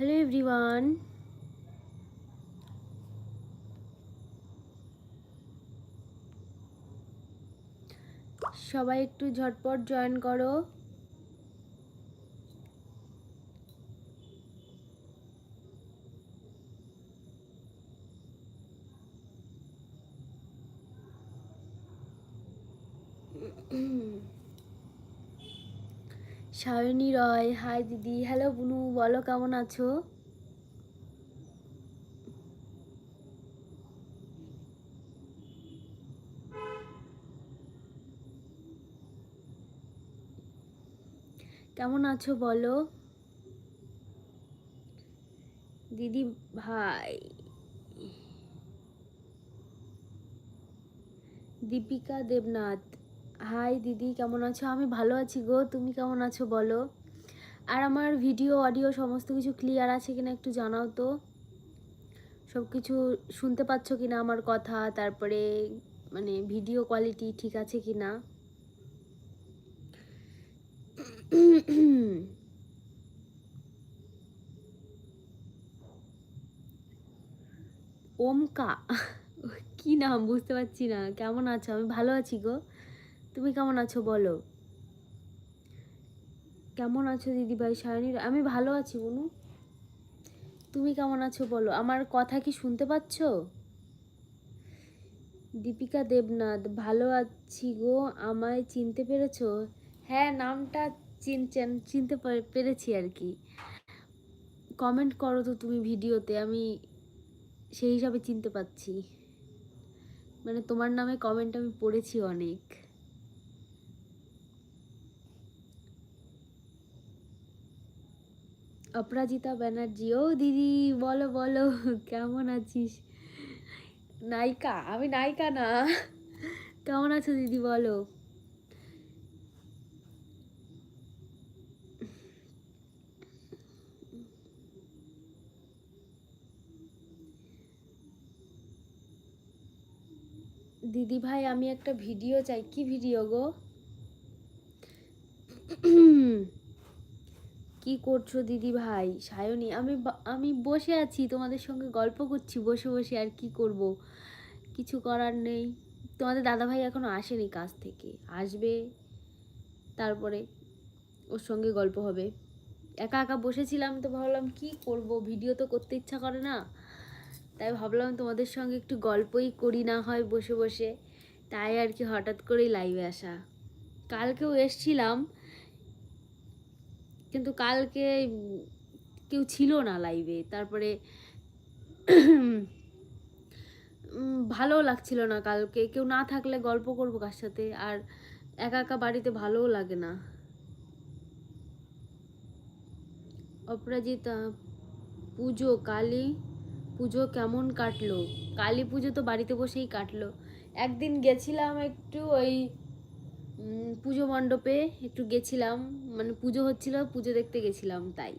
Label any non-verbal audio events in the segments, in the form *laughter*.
Hello everyone সবাই একটু ঝটপট জয়েন করো। সায়নী রয়। হাই দিদি, হ্যালো বুনু, বলো কেমন আছো? কেমন আছো বলো? দিদি ভাই, দীপিকা দেবনাথ। হাই দিদি, কেমন আছো? আমি ভালো আছি গো। তুমি কেমন আছো বলো? আর আমার ভিডিও অডিও সমস্ত কিছু ক্লিয়ার আছে কিনা একটু জানাও তো। সব কিছু শুনতে পাচ্ছ কিনা আমার কথা? তারপরে মানে ভিডিও কোয়ালিটি ঠিক আছে কিনা? ওমকা, কি নাম? বুঝতে পারছি না। কেমন আছো? আমি ভালো আছি গো। তুমি কেমন আছো বলো? কেমন আছো দিদি ভাই সায়নীর আমি ভালো আছি বনু। তুমি কেমন আছো বলো? আমার কথা কি শুনতে পাচ্ছ? দীপিকা দেবনাথ, ভালো আছি গো। আমায় চিনতে পেরেছ? হ্যাঁ নামটা চিনছেন, চিনতে পেরেছি আর কি। কমেন্ট করো তো তুমি ভিডিওতে, আমি সেই হিসাবে চিনতে পাচ্ছি। মানে তোমার নামে কমেন্ট আমি পড়েছি অনেক। অপরাজিতা ব্যানার্জি ও দিদি বলো বলো, কেমন আছিস? নায়িকা, আমি নায়িকা না। কেমন আছো দিদি বলো? দিদি ভাই, আমি একটা ভিডিও চাই। কি ভিডিও গো? কি করছ দিদি ভাই? সায়নী, আমি আমি বসে আছি, তোমাদের সঙ্গে গল্প করছি, বসে বসে আর কি করব? কিছু করার নেই। তোমাদের দাদা ভাই এখনও আসেনি কাজ থেকে। আসবে, তারপরে ওর সঙ্গে গল্প হবে। একা একা বসেছিলাম তো ভাবলাম কি করব? ভিডিও তো করতে ইচ্ছা করে না। তাই ভাবলাম তোমাদের সঙ্গে একটু গল্পই করি, না হয় বসে বসে। তাই আর কি হঠাৎ করেই লাইভে আসা। কালকেও এসছিলাম কিন্তু কালকে কেউ ছিল না লাইভে তারপরে ভালো লাগছিল না কালকে। কেউ না থাকলে গল্প করব কার সাথে। আর একা একা বাড়িতে ভালোও লাগে না। অপরাজিতা, পুজো, কালী, পুজো কেমন কাটলো? কালী পুজো তো বাড়িতে বসেই কাটলো। একদিন গেছিলাম একটু ওই পুজো মণ্ডপে একটু গেছিলাম মানে পুজো হচ্ছিল, পুজো দেখতে গেছিলাম, তাই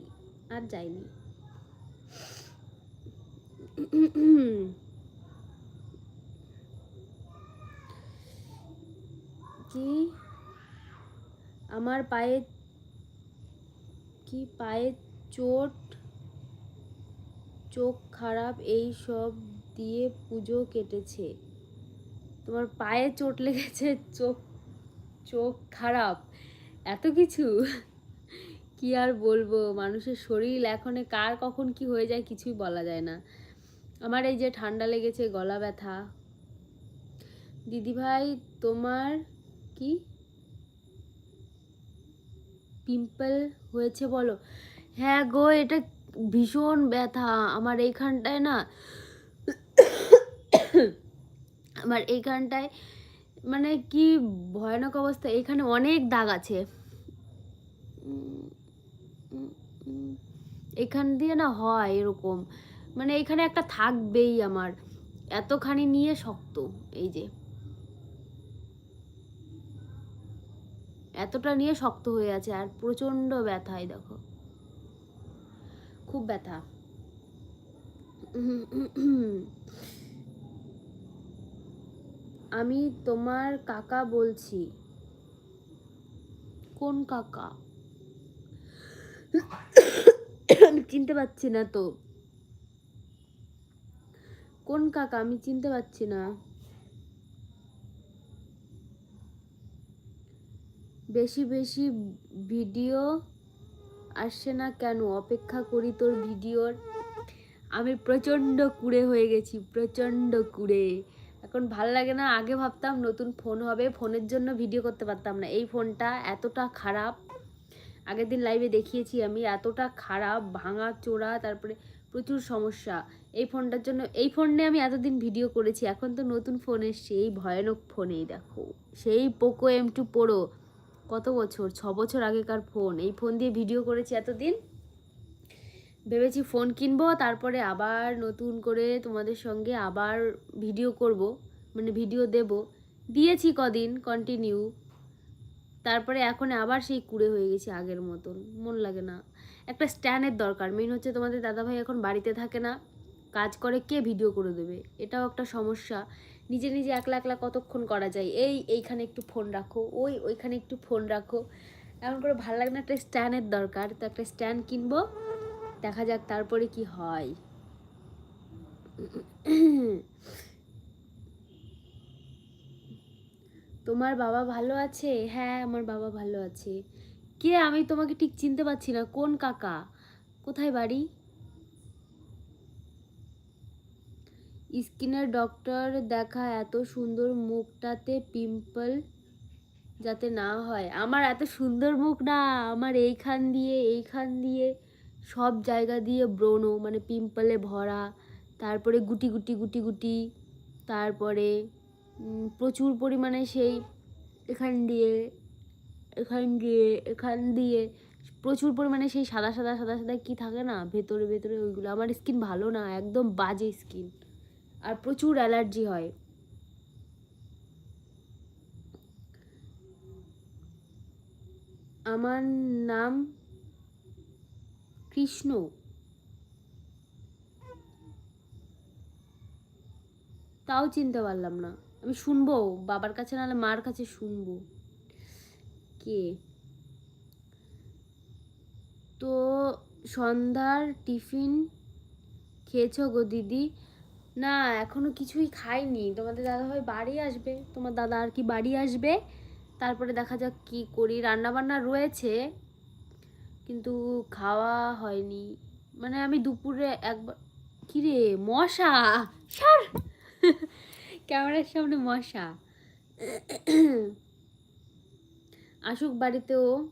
আর যাইনি। কি? আমার পায়ে, কি পায়ে চোট, চোখ খারাপ, এই সব দিয়ে পুজো কেটেছে। তোমার পায়ে চোট লেগেছে, চোখ চোখ খারাপ, এত কিছু? কি আর বলব? মানুষের শরীর এখনে কার কখন কি হয়ে যায় কিছুই বলা যায় না। আমার এই যে ঠান্ডা লেগেছে, গলা ব্যথা। দিদিভাই তোমার কি পিম্পল হয়েছে বলো? হ্যাঁ গো, এটা ভীষণ ব্যথা। আমার এইখানটায় না, আমার এইখানটায় মানে কি ভয়ানক অবস্থা? এখানে অনেক দাগ আছে। এখান দিয়ে না হয় এরকম। মানে এখানে একটা থাকবেই আমার। এতখানি নিয়ে শক্ত, এই যে। এতটা নিয়ে শক্ত হয়ে আছে আর প্রচণ্ড ব্যথায় দেখো। খুব ব্যথা। আমি তোমার কাকা বলছি। কোন কাকা? আমি চিনতে পারছি না তো। কোন কাকা? আমি চিনতে পারছি না। বেশি বেশি ভিডিও আসছে না কেন? অপেক্ষা করি তোর ভিডিওর। আমি প্রচণ্ড কুড়ে হয়ে গেছি, প্রচণ্ড কুড়ে। এখন ভালো লাগে না, আগে ভাবতাম নতুন ফোন হবে, ফোনের জন্য ভিডিও করতে পারতাম না। এই ফোনটা এতটা খারাপ, আগের দিন লাইভে দেখিয়েছি আমি, এতটা খারাপ, ভাঙা চোরা, তারপরে প্রচুর সমস্যা। এই ফোনটার জন্য, এই ফোন নিয়ে আমি এতদিন ভিডিও করেছি, এখন তো নতুন ফোন এসছে, এই ভয়ানক ফোনেই দেখো। সেই পোকো এম টু প্রো কত বছর? ছ বছর আগেকার ফোন, এই ফোন দিয়ে ভিডিও করেছি এতদিন। ভেবেছি ফোন কিনবো, তারপরে আবার নতুন করে তোমাদের সঙ্গে আবার ভিডিও করব মানে ভিডিও দেব। দিয়েছি কদিন কন্টিনিউ তারপরে এখন আবার সেই কুড়ে হয়ে গেছি আগের মতন, মন লাগে না। একটা স্ট্যান্ডের দরকার মেন হচ্ছে তোমাদের দাদাভাই এখন বাড়িতে থাকে না, কাজ করে কে ভিডিও করে দেবে? এটাও একটা সমস্যা। নিজে নিজে একলা একলা কতক্ষণ করা যায়? এই, এইখানে একটু ফোন রাখো, ওই, ওইখানে একটু ফোন রাখো। এমন করে ভালো লাগে না একটা স্ট্যান্ডের দরকার, তো একটা স্ট্যান্ড কিনবো দেখা যাক তারপরে কি হয়। তোমার বাবা ভালো আছে? হ্যাঁ আমার বাবা ভালো আছে। কে? আমি তোমাকে ঠিক চিনতে পারছি না। কোন কাকা? কোথায় বাড়ি? স্কিনের ডক্টর দেখা এত সুন্দর মুখটাতে পিম্পল যাতে না হয়। আমার এত সুন্দর মুখ না। আমার এইখান দিয়ে এইখান দিয়ে। সব জায়গা দিয়ে ব্রণ মানে পিম্পলে ভরা, তারপরে গুটি গুটি গুটি গুটি, তারপরে প্রচুর পরিমাণে সেই এখান দিয়ে এখান দিয়ে এখান দিয়ে, প্রচুর পরিমাণে সেই সাদা সাদা সাদা সাদা কি থাকে না, ভেতরে ভেতরে ওইগুলো। আমার স্কিন ভালো না, একদম বাজে স্কিন আর প্রচুর অ্যালার্জি হয়। আমার নাম কৃষ্ণ। তাও চিনতে পারলাম না। আমি শুনব, বাবার কাছে নাহলে মার কাছে শুনব। কে? তো সন্ধ্যার টিফিন খেয়েছো গো দিদি? না, এখনও কিছুই খাইনি। তোমাদের দাদাভাই বাড়ি আসবে। তোমার দাদা আর কি বাড়ি আসবে? তারপরে দেখা যাক কি করি। রান্না বান্না রয়েছে? কিন্তু খাওয়া হয়নি। মানে আমি দুপুরে একবার, কিরে মশা? সার! ক্যামেরার সামনে মশা। আসুক বাড়িতেও।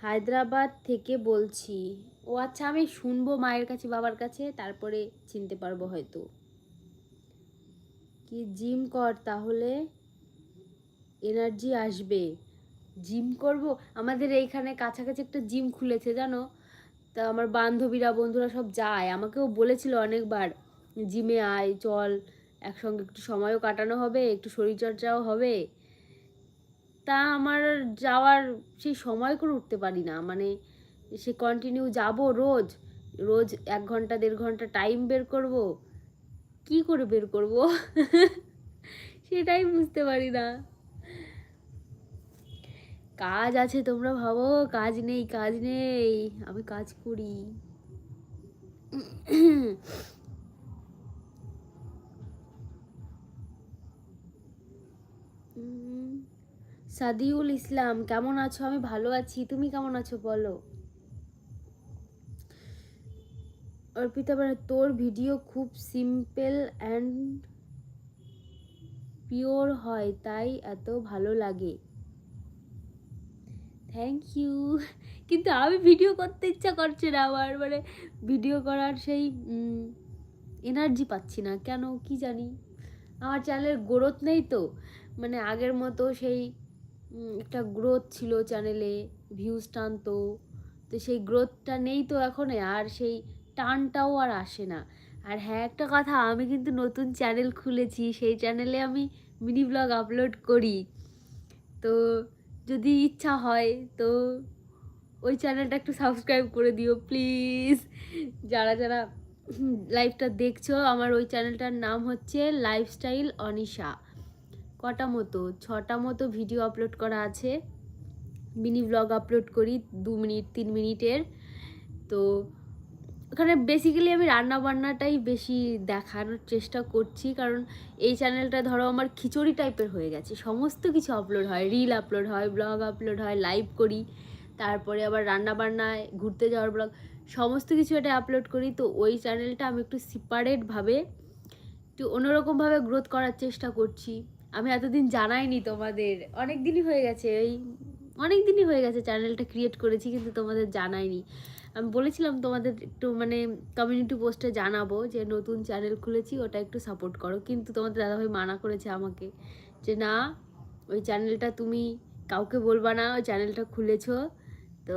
হায়দ্রাবাদ থেকে বলছি। ও আচ্ছা আমি শুনব মায়ের কাছে, বাবার কাছে, তারপরে চিনতে পারব হয়তো। কি জিম কর তাহলে। এনার্জি আসবে। জিম করব? আমাদের এইখানে কাছাকাছি একটা জিম খুলেছে, জানো? তা আমার বান্ধবীরা, বন্ধুরা সব যায়। আমাকেও বলেছিল অনেকবার, জিমে আয়, চল, একসঙ্গে একটু সময়ও কাটানো হবে, একটু শরীরচর্চাও হবে। তা আমার যাওয়ার সেই সময় করে উঠতে পারি না। মানে সে কন্টিনিউ যাব রোজ রোজ এক ঘণ্টা, দেড় ঘণ্টা টাইম বের করব। কি করে বের করব? *laughs* সেটাই বুঝতে পারি না। কাজ আছে তোমরা ভাবো, কাজ নেই কাজ নেই, আমি কাজ করি। সাদিউল ইসলাম, কেমন আছো? আমি ভালো আছি, তুমি কেমন আছো বলো? অর্পিতা মানে তোর ভিডিও খুব সিম্পল অ্যান্ড পিওর হয়, তাই এত ভালো লাগে। থ্যাংক ইউ *laughs* কিন্তু আমি ভিডিও করতে ইচ্ছা করছে না আমার মানে ভিডিও করার সেই এনার্জি পাচ্ছি না। কেন, কি জানি? আমার চ্যানেলের গ্রোথ নেই তো। মানে আগের মতো সেই একটা গ্রোথ ছিল চ্যানেলে ভিউজ টানতো। তো সেই গ্রোথটা নেই তো এখন, আর সেই টানটাও আর আসে না। আর হ্যাঁ একটা কথা, আমি কিন্তু নতুন চ্যানেল খুলেছি, সেই চ্যানেলে আমি মিনি ব্লগ আপলোড করি। তো যদি ইচ্ছা হয়, তো ওই চ্যানেলটা একটু সাবস্ক্রাইব করে দিও প্লিজ যারা যারা লাইভটা দেখছ, আমার ওই চ্যানেলটার নাম হচ্ছে লাইফস্টাইল অনিশা কটা মতো? ছটা মতো ভিডিও আপলোড করা আছে। মিনি ব্লগ আপলোড করি, দু মিনিট, তিন মিনিটের। তো ওখানে বেসিক্যালি আমি রান্না বান্নাটাই বেশি দেখানোর চেষ্টা করছি, কারণ এই চ্যানেলটা ধরো আমার খিচুড়ি টাইপের হয়ে গেছে। সমস্ত কিছু আপলোড হয় রিল আপলোড হয় ব্লগ আপলোড হয় লাইভ করি, তারপরে আবার রান্না বান্নায় ঘুরতে যাওয়ার ব্লগ সমস্ত কিছু এটা আপলোড করি। তো ওই চ্যানেলটা আমি একটু সিপারেটভাবে একটু অন্যরকমভাবে গ্রোথ করার চেষ্টা করছি। আমি এতদিন জানাইনি তোমাদের, অনেক দিনই হয়ে গেছে, এই অনেক দিনই হয়ে গেছে চ্যানেলটা ক্রিয়েট করেছি, কিন্তু তোমাদের জানাইনি। আমি বলেছিলাম তোমাদের একটু মানে কমিউনিটি পোস্টে জানাব যে নতুন চ্যানেল খুলেছি, ওটা একটু সাপোর্ট করো। কিন্তু তোমাদের দাদাভাই মানা করেছে আমাকে যে, না, ওই চ্যানেলটা তুমি কাউকে বলবা না, ওই চ্যানেলটা খুলেছো। তো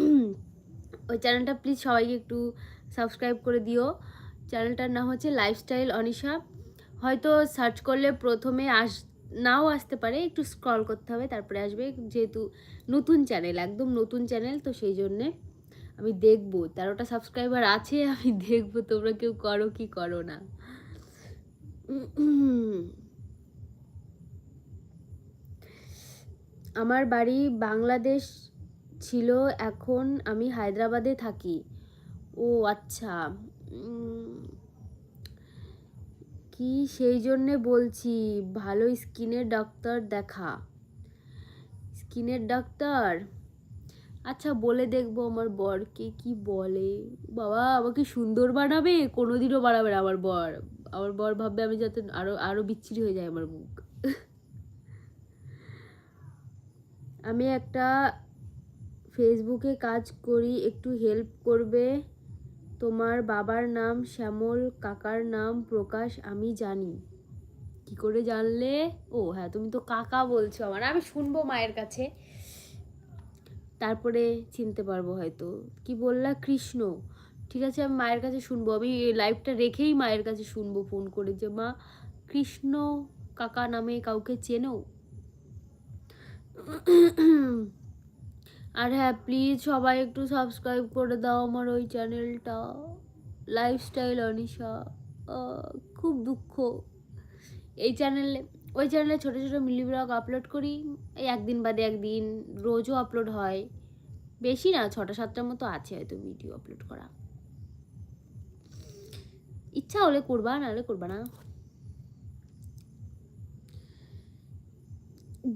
*coughs* ওই চ্যানেলটা প্লিজ সবাইকে একটু সাবস্ক্রাইব করে দিও। চ্যানেলটার নাম হচ্ছে লাইফস্টাইল অনিশা হয়তো সার্চ করলে প্রথমে আস নাও আসতে পারে, একটু স্ক্রল করতে হবে, তারপরে আসবে যেহেতু নতুন চ্যানেল একদম নতুন চ্যানেল তো সেই জন্যে আমি দেখব। তেরোটা সাবস্ক্রাইবার আছে, *laughs* আমি দেখব তোমরা কেউ করো কি করো না। আমার বাড়ি বাংলাদেশ ছিল, এখন আমি হায়দ্রাবাদে থাকি। ও আচ্ছা কি সেই জন্যে বলছি, ভালো স্কিনের ডাক্তার দেখা। স্কিনের ডাক্তার? আচ্ছা বলে দেখব আমার বরকে, কি বলে? বাবা, আমাকে সুন্দর বানাবে? কোনোদিনও বানাবে না আমার বর। আমার বর ভাববে আমি যাতে আরও আরও বিচ্ছিরি হয়ে যায় আমার মুখ। আমি একটা ফেসবুকে কাজ করি, একটু হেল্প করবে। তোমার বাবার নাম শ্যামল, কাকার নাম প্রকাশ, আমি জানি। কি করে জানলে? ও হ্যাঁ তুমি তো কাকা বলছো আমার, আমি শুনব মায়ের কাছে। তারপরে চিনতে পারব হয়তো। কি বললা? কৃষ্ণ। ঠিক আছে, আমি মায়ের কাছে শুনব। আমি লাইভটা রেখেই মায়ের কাছে শুনব ফোন করে যে, মা, কৃষ্ণ কাকা নামে কাউকে চেনো? আর হ্যাঁ প্লিজ সবাই একটু সাবস্ক্রাইব করে দাও আমার ওই চ্যানেলটা লাইফস্টাইল অনিশা। খুব দুঃখ। এই চ্যানেলে ওই চ্যানেলে ছোটো ছোটো মিলি ব্লগ আপলোড করি। এই একদিন বাদে একদিন রোজও আপলোড হয়। বেশি না, ছটা সাতটার মতো আছে হয়তো ভিডিও আপলোড করা। ইচ্ছা হলে করবা, নাহলে করবা না।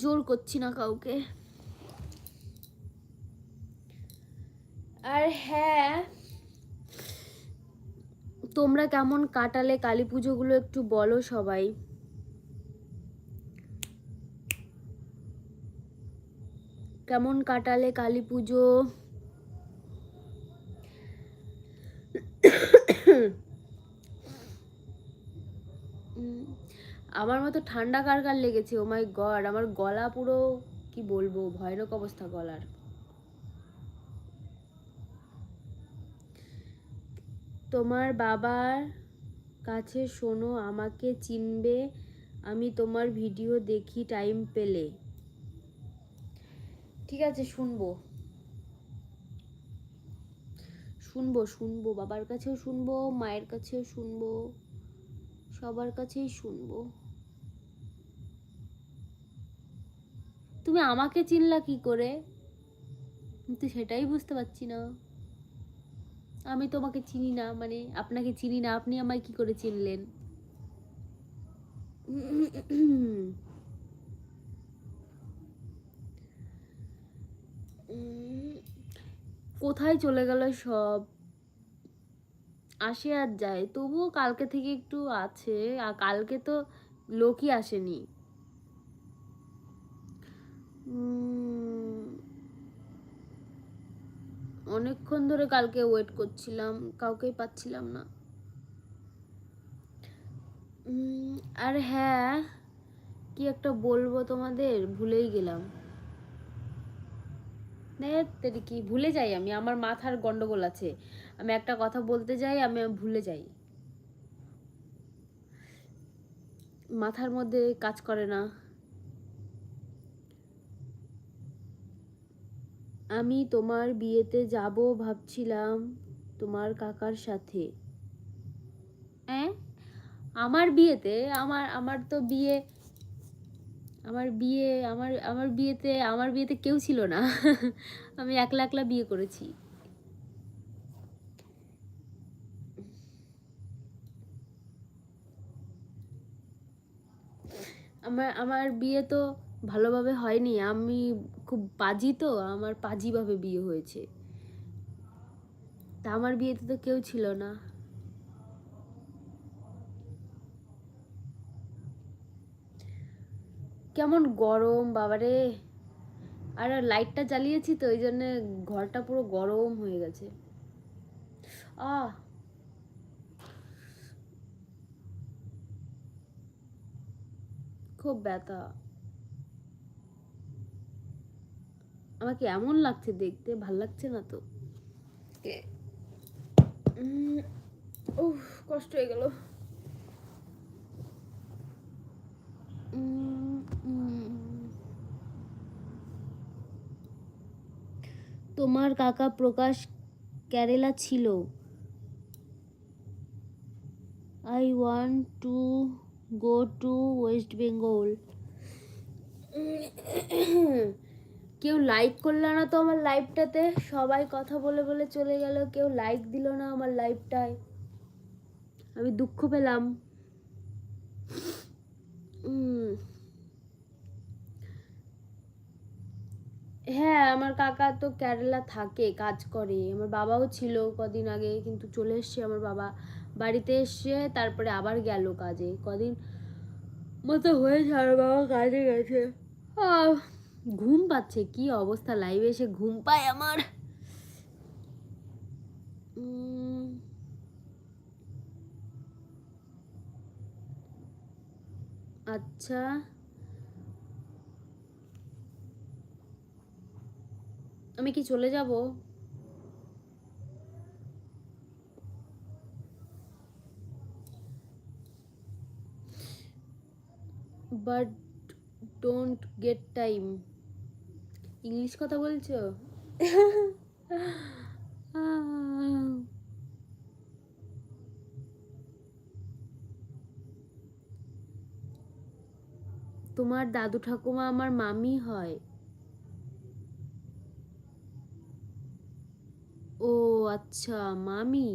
জোর করছি না কাউকে। আর হ্যাঁ তোমরা কেমন কাটালে কালী পুজোগুলো একটু বলো সবাই। কেমন কাটালে কালী পুজো? আমার মতো ঠান্ডা কার কার লেগেছে? ও মাই গড আমার গলা পুরো কি বলব? ভয়ানক অবস্থা গলার। তোমার বাবার কাছে শোনো, আমাকে চিনবে, আমি তোমার ভিডিও দেখি টাইম পেলে। ঠিক আছে, শুনব। শুনব শুনব, বাবার কাছেও শুনব, মায়ের কাছেও শুনব, সবার কাছেই শুনব। তুমি আমাকে চিনলা কি করে? তো সেটাই বুঝতে পারছি না। আমি তোমাকে চিনি না মানে আপনাকে চিনি না আপনি আমায় কি করে চিনলেন? কোথায় চলে গেল সব? আসে আর যায় তবুও কালকে থেকে একটু আছে আর কালকে তো লোকই আসেনি। উম, অনেকক্ষণ ধরে কালকে ওয়েট করছিলাম, কাউকেই পাচ্ছিলাম না। আর হ্যাঁ কি একটা বলব তোমাদের? ভুলেই গেলাম। কি? ভুলে যাই আমি, আমার মাথার গন্ডগোল আছে। আমি একটা কথা বলতে যাই, আমি ভুলে যাই। মাথার মধ্যে কাজ করে না। আমি তোমার বিয়েতে যাব ভাবছিলাম তোমার কাকার সাথে। হ্যাঁ আমার বিয়েতে? আমার আমার তো বিয়ে, আমার বিয়ে, আমার আমার বিয়েতে আমার বিয়েতে কেউ ছিল না। *laughs* আমি একলা একলা বিয়ে করেছি। আমার আমার বিয়ে তো ভালোভাবে হয়নি। আমি খুব পাজি তো, আমার পাজিভাবে বিয়ে হয়েছে। তা আমার বিয়েতে তো কেউ ছিল না। কেমন গরম, বাবারে। আর লাইটটা জ্বালিয়েছি তো, ওই জন্য ঘরটা পুরো গরম হয়ে গেছে। আহ। খুব ব্যথা। আমাকে এমন লাগছে দেখতে ভালো লাগছে না তো। উফ কষ্ট হয়ে গেল। তোমার কাকা প্রকাশ কেরালা ছিল। I want to go to West Bengal কেউ লাইক করল না তো আমার লাইভটাতে সবাই কথা বলে বলে চলে গেল, কেউ লাইক দিল না আমার লাইভটায় আমি দুঃখ পেলাম। হ্যাঁ আমার কাকা তো কেরালা থাকে, কাজ করে। আমার বাবাও ছিল কদিন আগে, কিন্তু চলে এসছে আমার বাবা। বাড়িতে এসছে তারপরে আবার গেল কাজে। কদিন মতো হয়েছে আর বাবা কাজে গেছে। ঘুম পাচ্ছে, কি অবস্থা লাইভে এসে ঘুম পায় আমার? আচ্ছা। আমি কি চলে যাব? But don't get time English কথা বলছো? তোমার দাদু ঠাকুমা আমার মামি হয়। ও আচ্ছা মামি?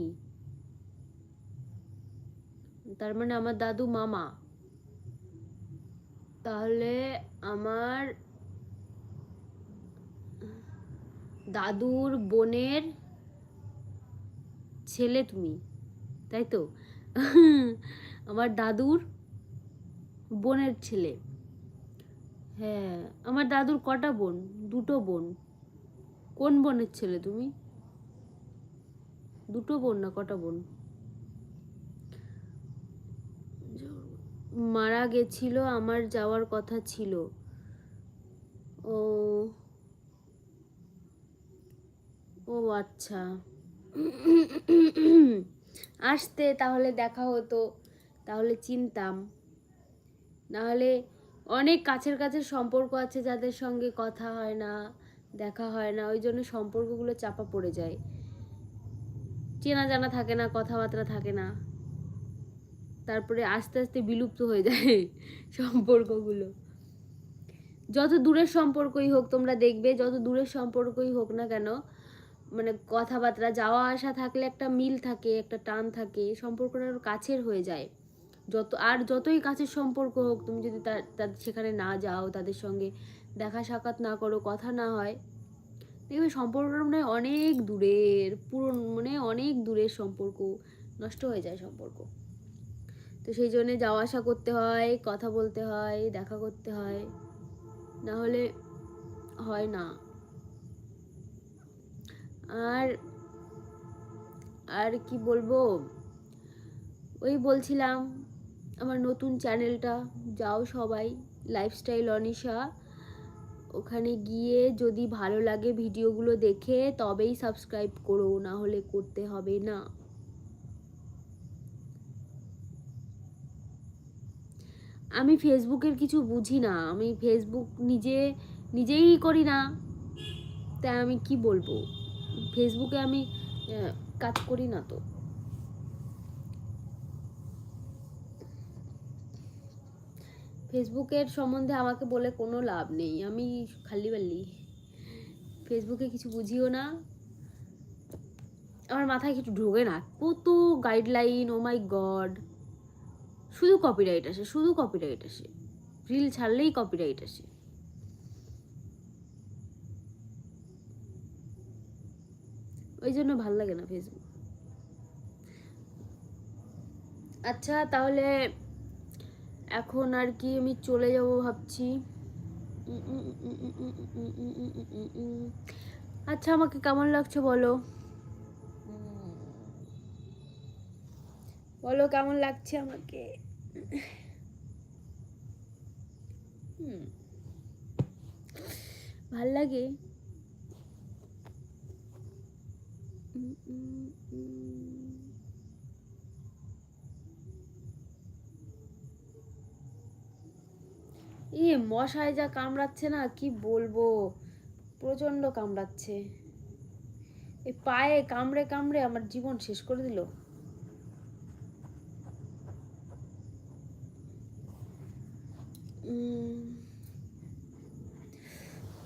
তার মানে আমার দাদু মামা। তাহলে আমার দাদুর বোনের ছেলে তুমি, তাই তো? *laughs* আমার দাদুর বোনের ছেলে। হ্যাঁ আমার দাদুর কটা বোন? দুটো বোন। কোন বোনের ছেলে তুমি? দুটো বোন না কটা বোন? মারা গেছিল, আমার যাওয়ার কথা ছিল। ও ও আচ্ছা। আসতে তাহলে দেখা হতো, তাহলে চিনতাম। নাহলে অনেক কাছের কাছের সম্পর্ক আছে যাদের সঙ্গে কথা হয় না, দেখা হয় না, ওই জন্য সম্পর্কগুলো চাপা পড়ে যায়। চেনা জানা থাকে না, কথাবার্তা থাকে না। তারপরে আস্তে আস্তে বিলুপ্ত হয়ে যায় সম্পর্কগুলো। যত দূরের সম্পর্কই হোক তোমরা দেখবে, যত দূরের সম্পর্কই হোক না কেন মানে কথাবার্তা, যাওয়া আসা থাকলে একটা মিল থাকে, একটা টান থাকে সম্পর্কটা আরও কাছের হয়ে যায়। যত, আর যতই কাছের সম্পর্ক হোক, তুমি যদি তার সেখানে না যাও, তাদের সঙ্গে দেখা সাক্ষাৎ না করো, কথা না হয়, দেখবে সম্পর্কটা মানে অনেক দূরের পুরো মানে অনেক দূরের সম্পর্ক, নষ্ট হয়ে যায় সম্পর্ক। তো সেই জন্যে যাওয়া আসা করতে হয়, কথা বলতে হয়, দেখা করতে হয়, না হলে হয় না। আর আর কি বলব? ওই বলছিলাম, আমার নতুন চ্যানেলটা, যাও সবাই লাইফস্টাইল অনিশা। ওখানে গিয়ে যদি ভালো লাগে ভিডিওগুলো দেখে, তবেই সাবস্ক্রাইব করো না হলে করতে হবে না। আমি ফেসবুকের কিছু বুঝি না, আমি ফেসবুক নিজে, নিজেই করি না। তাই আমি কি বলব? ফেসবুকে আমি কাজ করি না তো। ফেসবুকের সম্বন্ধে আমাকে বলে কোনো লাভ নেই। আমি খালি বাল্লি ফেসবুকে কিছু বুঝিও না। আমার মাথায় কিছু ঢোকে না। কত গাইডলাইন ও মাই গড শুধু কপিরাইট আসে, শুধু কপিরাইট আসে। রিল ছাড়লেই কপিরাইট আসে। ওই জন্য ভালো লাগে না ফেসবুক আচ্ছা তাহলে এখন আর কি আমি চলে যাব ভাবছি আচ্ছা আমাকে কেমন লাগছে বলো বলো কেমন লাগছে আমাকে ভালো লাগে এ, মশায় যা কামড়াচ্ছে না, কি বলব? প্রচণ্ড কামড়াচ্ছে। এই পায়ে কামড়ে কামড়ে আমার জীবন শেষ করে দিল।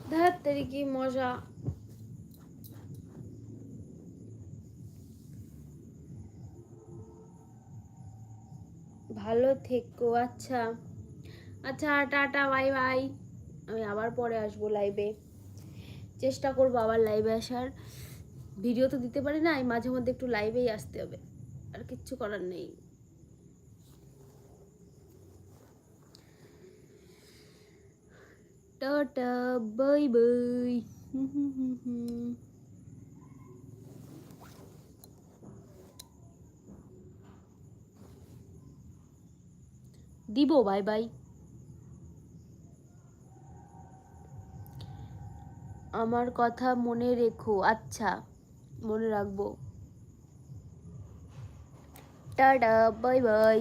ধার তেরি কি মজা। ভালো থেকো আচ্ছা। আচ্ছা টাটা, বাই বাই। আমি আবার পরে আসব লাইভে চেষ্টা করব আবার লাইভে আসার। ভিডিও তো দিতে পারি না মাঝে মধ্যে একটু লাইভেই আসতে হবে। আর কিচ্ছু করার নেই। Tata, bye bye. দিব বাই বাই আমার কথা মনে রেখো আচ্ছা মনে রাখব। Tata bye by